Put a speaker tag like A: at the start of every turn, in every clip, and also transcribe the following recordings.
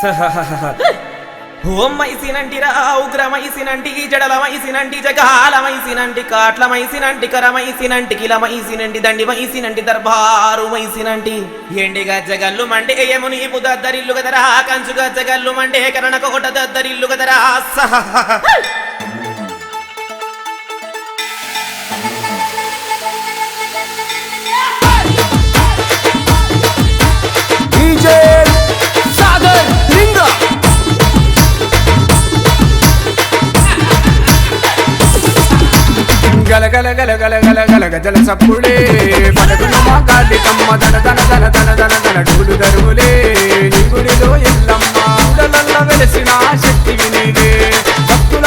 A: ఓమైసినంటిరా ఉగ్రమైసినంటి జడలమైసినంటి జగాలమైసినంటి కాట్లమైసినంటి కరమైసినంటి కిలమైసినంటి దండిమైసినంటి దర్బారు మైసినంటి ఎండి గజ్జగల్లు Monday యముని దద్దరిల్లు కదరా కంచు గజ్జగల్లు Monday కరణ దద్దరిల్లు గదరా సహ
B: గల గల గల గల గల గల గజల సప్పుడే. పలకులు మా గాలి కమ్మ దన దన దన దన దన దన డూలు దరువులే. నీ గుడిలో ఎల్లమ్మ ఉడలల్ల వెలసిన శక్తివి నీవే భక్తుల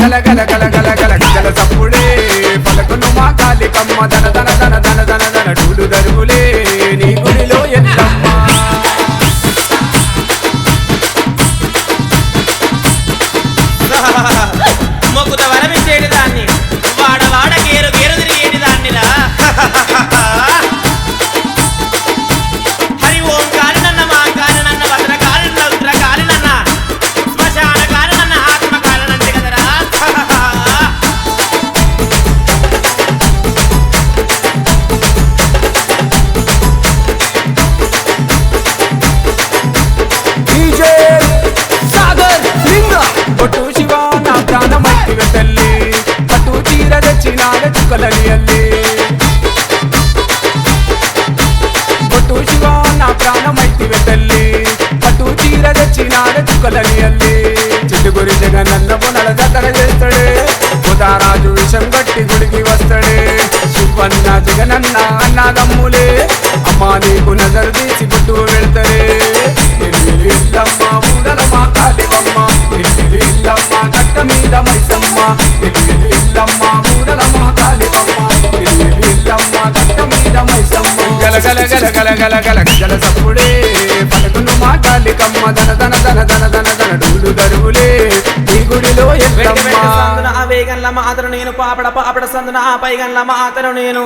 B: గల గల గల చీర తెచ్చినాల చుక్కలని అల్లి. ఒట్టు శివ నా ప్రాణమైతివే తల్లి. పట్టు చీర తెచ్చినాల చుక్కలని అల్లి. చిట్టుగురి జగనన్న పొనల జతర చేస్తాడే. ఉదారాజు విషం గట్టి గుడికి వస్తాడే. శివన్న జగనన్న అన్నదమ్ములే. అమ్మా నీకు నజరు తీసి పుట్టు వెళ్తారే. ఇల్లమ్మ ఊడలమ్మ కాళివమ్మ ఇల్లమ్మ గల గల గల గల గల గల సప్పుడే పలుకును మా కాళికమ్మ దన దన దన దన దన దన డూలు దరువులే గుడిలో
A: వేగంల మాతరు నేను పాపడ పాపడ సందున ఆ పైగంల మాతరు నేను.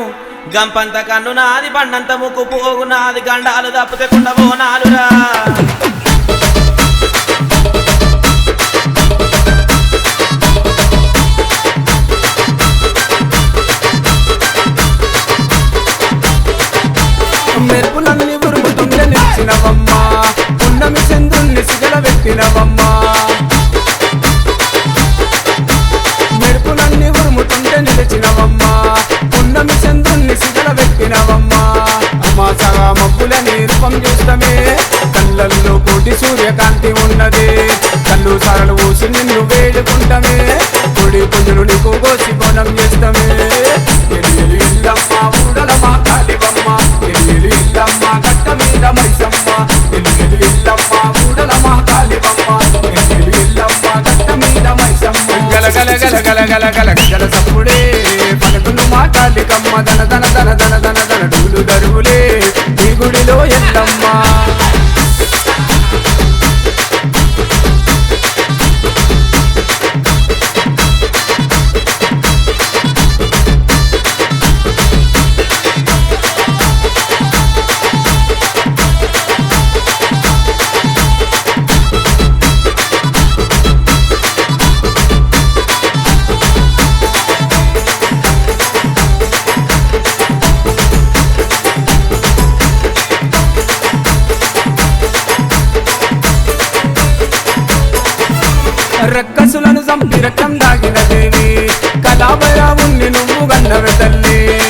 A: గంపంత కన్ను నాది పండంత ముక్కు పోగు నాది గండాలు తప్పితే కుండవో
B: పెట్టినవమ్మా. నిలిచినవమ్మ పున్నమి చంద్రుణ్ణి సిగల పెట్టినవమ్మా. మెరుపులన్నీ ఉరుముతుంటే నిలిచినవమ్మా. పున్నమి చంద్రుణ్ణి సిగల పెట్టినవమ్మా. అమ్మ సగా మబ్బులని రూపం చూస్తమే. కళ్ళల్లో కోటి సూర్యకాంతి ఉన్నది. కళ్ళు సరలు ఊసి గల గల గల గల గల సప్పుడే పలుకును మా కాలికమ్మ ధన ధన ధన ధన దన దన డూలు దరువులే ఈ గుడిలో ఎంతమ్మా రక్కసులను చంపి దాగిన దేవి. కళాభయాముణ్ణి నువ్వు గన్నవ తల్లి.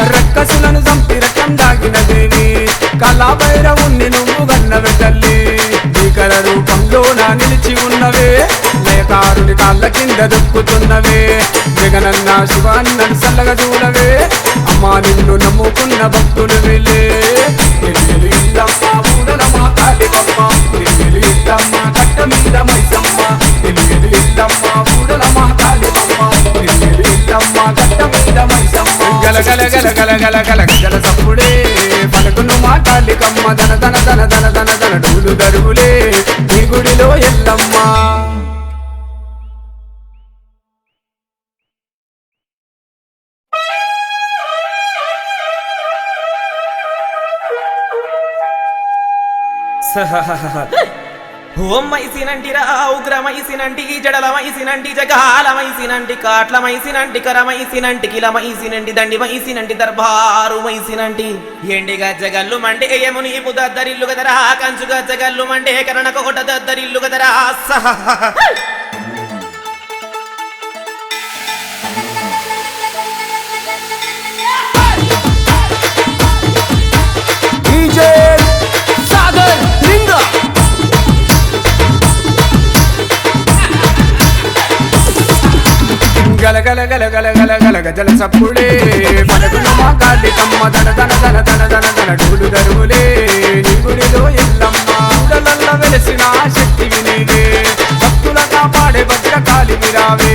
B: రక్కసులను సంపిరకం దాగిన దేవి. కళాభైరవుణ్ణి నువ్వు గన్నవ తల్లి. భీకర రూపంలో నా నిలిచి ఉన్నవే. లేకారుని కాళ్ళ కింద దుక్కుతున్నవే. జగనన్న శివాన్నను సల్లగా చూడవే. అమ్మా నిన్ను నమ్ముకున్న భక్తులు వెళ్ళే. గల గజల సప్పుడే పలుకును మా కాళికమ్మ ధన ధన ధన ధన ధన ధన డూలు దరుగులే నీ గుడిలో ఎల్లమ్మా.
A: ఎల్లమ్మ ఓమైసినంటిరా ఉగ్రమైసినంటి జడలమైసినంటి జగాలమైసినంటి కాట్లమైసినంటి కరమైసినంటి కిలమైసినంటి దండిమైసినంటి దర్బారు మైసినంటి ఎండి గజ్జగల్లు మండే యముని దద్దరిల్లు కదరా కంచు గజ్జగల్లు మండే కరణ దద్దరిల్లు గదరా సహ
B: గల గల గల గల గల గల గజల సప్పుడే పలుకును మా కాళికమ్మ ధన ధన ధన ధన ధన ధన డూలు దరుగులే నీ గుడిలో ఎల్లమ్మ ఉడలల్ల వెలిసిన శక్తి వినేదే. భక్తుల కాపాడే భద్రకాలి విరావే.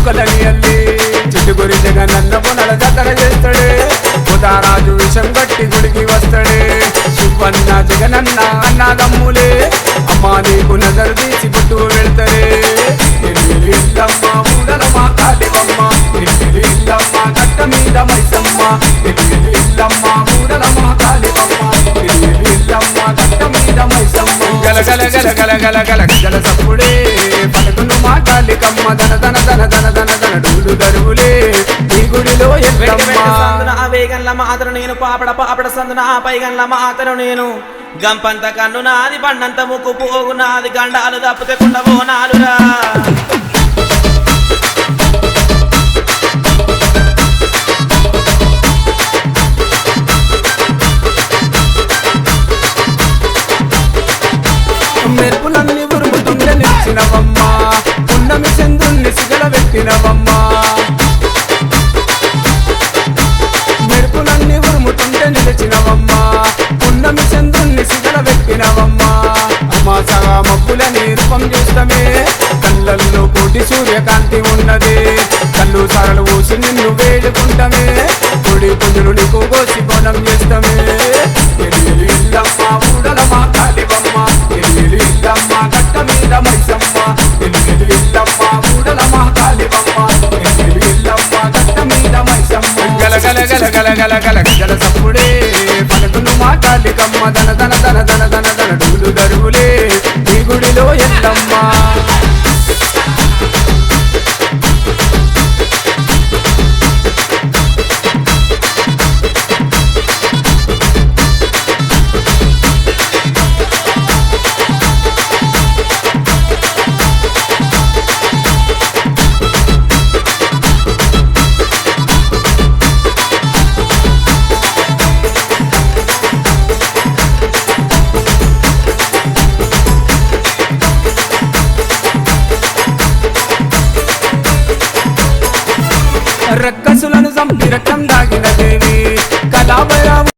B: తెచ్చినాడ చుక్కలని అల్లి చిట్టుగురి జగనన్న పునల జతర చేస్తాడే. ఉదారాజు విషం కట్టి గుడికి వస్తాడే. శివన్న జగనన్న అన్నదమ్ములే. అమ్మా నీకు నజరు తీసి పుట్టు వెళ్తారే. ఇల్లమ్మ ఊడల మా కాళివమ్మ ఇల్లమ్మ గట్ట మీద మైసమ్మ. ఇల్లమ్మ ఊడల మా కాళివమ్మ ఇల్లమ్మ మీద మైసమ్మ. గల గల గల గల గల గల గల సప్పుడే. పలుకును మా కమ్మ ధన ధన ధన
A: సందున ఆ వేగంల నేను పాపడ పాపడ సందున ఆ పైగంల మాతను నేను. గంపంత కన్ను నాది బండంత ముక్కు పోగు నాది గండాలు తప్పితే కుండవో
B: రక్కసులను చంపి దాగిన దేవి. కళాభైరావు